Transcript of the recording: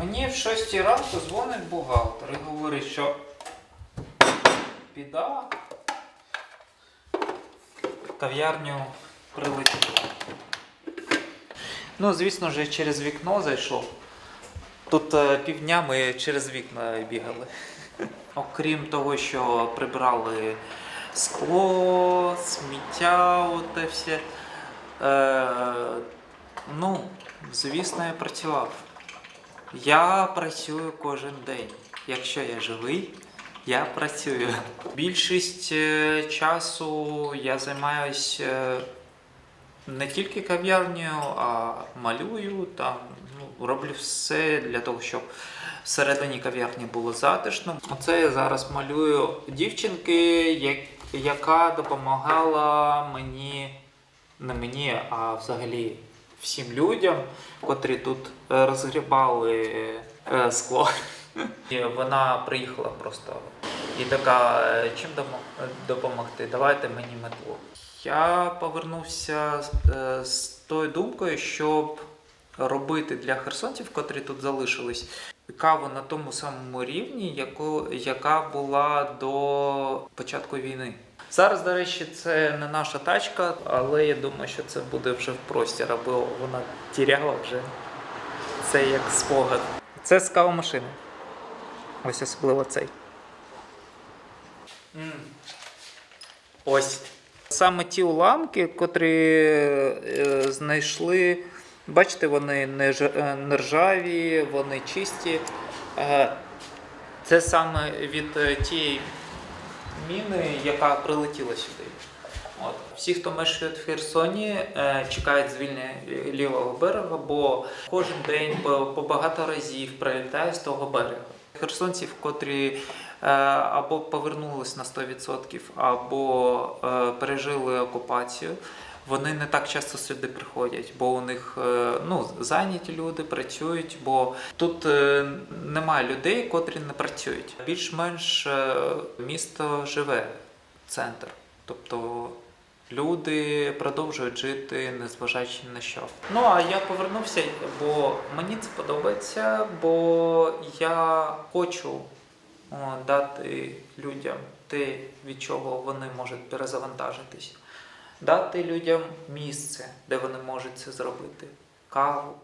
Мені в 6 ранку дзвонить бухгалтер і говорить, що біда кав'ярню прилетіло. Ну, звісно ж, через вікно зайшов. Тут е, півдня ми через вікна бігали. Окрім того, що прибрали скло, сміття, оте все. Е, ну, звісно, я працював. Я працюю кожен день. Якщо я живий, я працюю. Більшість е, часу я займаюся не тільки кав'ярнею, а малюю там, ну, роблю все для того, щоб всередині кав'ярні було затишно. Оце я зараз малюю дівчинки, яка допомагала мені, не мені, а взагалі всім людям, котрі тут е, розгрібали е, скло. І вона приїхала просто і така, е, чим допомогти? Давайте мені метлу. Я повернувся е, з тою думкою, щоб робити для херсонців, котрі тут залишились, каву на тому самому рівні, яку, яка була до початку війни. Зараз, до речі, це не наша тачка, але я думаю, що це буде вже в простір, або вона тіряла вже. Це як спогад. Це з кавомашини. Ось особливо цей. Ось. Саме ті уламки, котрі е, знайшли, бачите, вони не, ж- е, не ржаві, вони чисті. Е, це саме від е, тієї міни, яка прилетіла сюди. От. Всі, хто мешкає в Херсоні, е, чекають звільнення лівого берега, бо кожен день по, багато разів прилітає з того берега. Херсонців, котрі е, або повернулись на 100%, або е, пережили окупацію. Вони не так часто сюди приходять, бо у них е, ну, зайняті люди працюють, бо тут е, немає людей, котрі не працюють. Більш-менш е, місто живе, центр. Тобто люди продовжують жити, незважаючи на що. Ну а я повернувся, бо мені це подобається, бо я хочу дати людям те, від чого вони можуть перезавантажитись. Дати людям місце, де вони можуть це зробити. Каву,